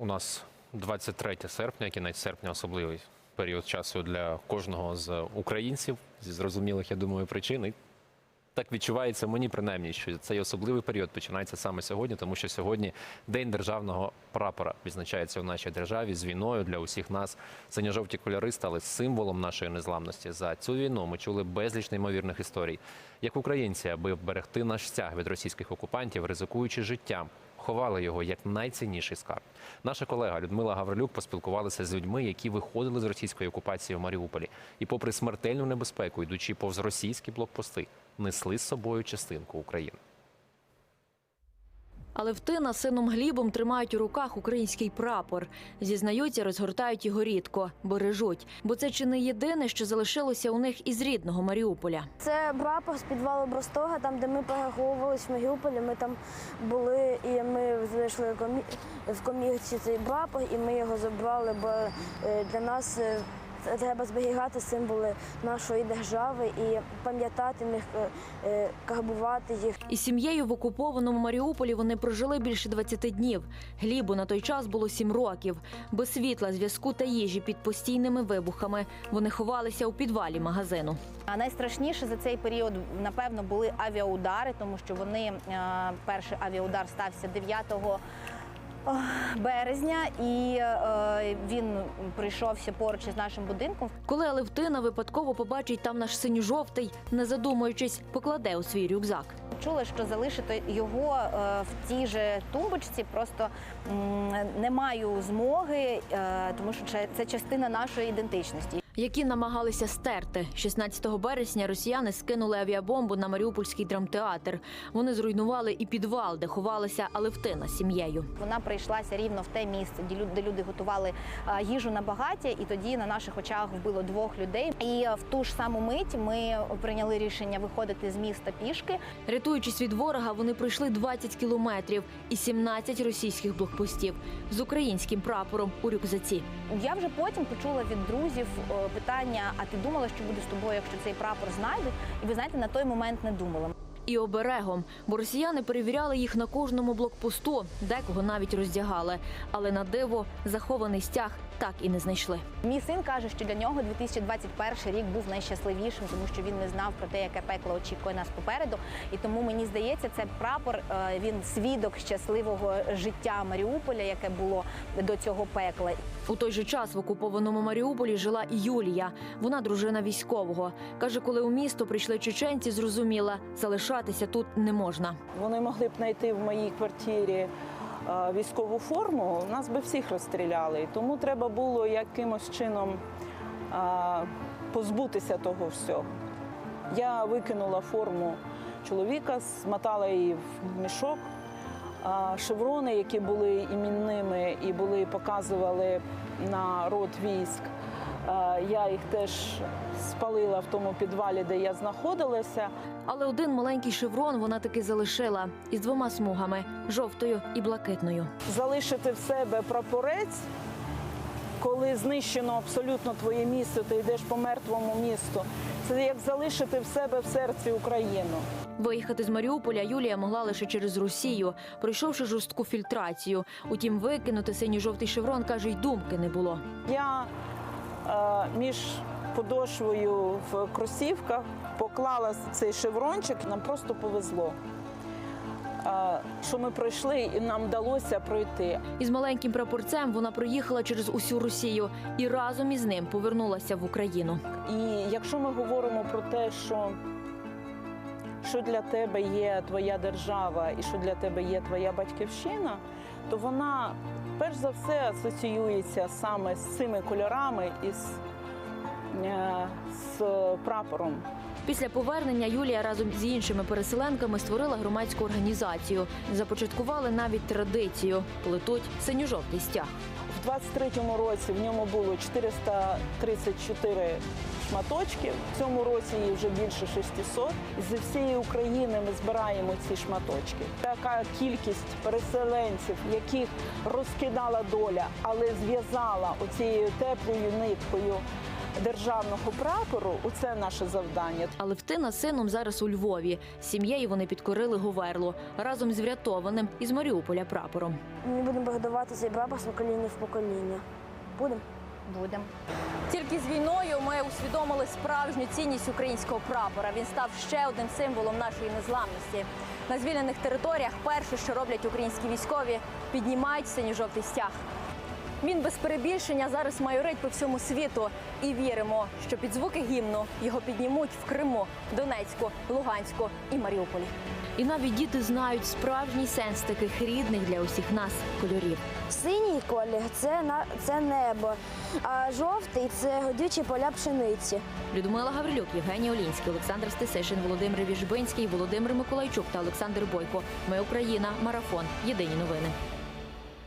У нас 23 серпня, кінець серпня, особливий період часу для кожного з українців зі зрозумілих, я думаю, причин. І так відчувається мені принаймні, що цей особливий період починається саме сьогодні, тому що сьогодні День державного прапора відзначається у нашій державі з війною для усіх нас. Синьо-жовті кольори стали символом нашої незламності. За цю війну ми чули безліч неймовірних історій, як українці, аби вберегти наш стяг від російських окупантів, ризикуючи життям, ховали його як найцінніший скарб. Наша колега Людмила Гаврилюк поспілкувалася з людьми, які виходили з російської окупації в Маріуполі, і, попри смертельну небезпеку, йдучи повз російські блокпости, несли з собою частинку України. Але втина з сином Глібом тримають у руках український прапор. Зізнаються, розгортають його рідко, бережуть, бо це чи не єдине, що залишилося у них із рідного Маріуполя. Це прапор з підвалу Бростога, там, де ми переховувалися в Маріуполі. Ми там були, і ми знайшли в комірці цей прапор, і ми його забрали, бо е, для нас е, треба зберігати символи нашої держави і пам'ятати них, е, е, карбувати їх. Із сім'єю в окупованому Маріуполі вони прожили більше 20 днів. Глібу на той час було 7 років. Без світла, зв'язку та їжі під постійними вибухами. Вони ховалися у підвалі магазину. А найстрашніше за цей період, напевно, були авіаудари, тому що вони е, перший авіаудар стався 9 о, березня, і е, він прийшовся поруч із нашим будинком. Коли Алевтина випадково побачить там наш синьо-жовтий, не задумуючись, покладе у свій рюкзак. Чули, що залишити його е, в тій же тумбочці просто м, не маю змоги, е, тому що це- це частина нашої ідентичності. Які намагалися стерти. 16 березня росіяни скинули авіабомбу на Маріупольський драмтеатр. Вони зруйнували і підвал, де ховалася Алевтина з сім'єю. Вона прийшлася рівно в те місце, де люди, готували їжу на багаття, і тоді на наших очах вбило двох людей. І е, в ту ж саму мить ми прийняли рішення виходити з міста пішки. Рятуючись від ворога, вони пройшли 20 кілометрів і 17 російських блокпостів з українським прапором у рюкзаці. Я вже потім почула від друзів е, питання: а ти думала, що буде з тобою, якщо цей прапор знайдуть? І ви знаєте, на той момент не думала. І оберегом, бо росіяни перевіряли їх на кожному блокпосту, декого навіть роздягали. Але на диво захований стяг так і не знайшли. Мій син каже, що для нього 2021 рік був найщасливішим, тому що він не знав про те, яке пекло очікує нас попереду. І тому мені здається, це прапор. е, Він свідок щасливого життя Маріуполя, яке було до цього пекла. У той же час в окупованому Маріуполі жила і Юлія. Вона дружина військового. Каже, коли у місто прийшли чеченці, зрозуміла, залишатися тут не можна. Вони могли б знайти в моїй квартирі е, військову форму, нас би всіх розстріляли. Тому треба було якимось чином е, позбутися того всього. Я викинула форму чоловіка, змотала її в мішок. Шеврони, які були іменними і були показували на род військ, я їх теж спалила в тому підвалі, де я знаходилася. Але один маленький шеврон вона таки залишила із двома смугами жовтою і блакитною. залишити в себе прапорець, коли знищено абсолютно твоє місто, ти йдеш по мертвому місту. Це як залишити в себе в серці Україну. Виїхати з Маріуполя Юлія могла лише через Росію, пройшовши жорстку фільтрацію. Утім, викинути синьо-жовтий шеврон каже, й думки не було. Я е, між подошвою в кросівках поклала цей шеврончик, нам просто повезло. Е, що ми пройшли, і нам вдалося пройти. Із маленьким прапорцем вона проїхала через усю Росію і разом із ним повернулася в Україну. І якщо ми говоримо про те, що, що для тебе є твоя держава і що для тебе є твоя батьківщина, то вона перш за все асоціюється саме з цими кольорами і з, е, з прапором. Після повернення Юлія разом з іншими переселенками створила громадську організацію. Започаткували навіть традицію плетуть синьо-жовтий стяг. В 23-му році в ньому було 434 шматочки. В цьому році їх вже більше 600. Зі всієї України ми збираємо ці шматочки. Така кількість переселенців, яких розкидала доля, але зв'язала оцією теплою ниткою державного прапору це наше завдання. Алевтина з сином зараз у Львові. З Сім'єю вони підкорили Говерлу разом з врятованим із Маріуполя прапором. Ми будемо передавати цей прапор з покоління в покоління. Будемо? Будемо. Тільки з війною ми усвідомили справжню цінність українського прапора. Він став ще одним символом нашої незламності. На звільнених територіях перше, що роблять українські військові, піднімають синьо-жовтий стяг. Він без перебільшення зараз майорить по всьому світу. І віримо, що під звуки гімну його піднімуть в Криму, Донецьку, Луганську і Маріуполі. І навіть діти знають справжній сенс таких рідних для усіх нас кольорів. Синій колір це, на, це небо, а жовтий це годючі поля пшениці. Людмила Гаврилюк, Євгеній Олінський, Олександр Стесишин, Володимир Віжбинський, Володимир Миколайчук та Олександр Бойко. Ми Україна. Марафон. Єдині новини.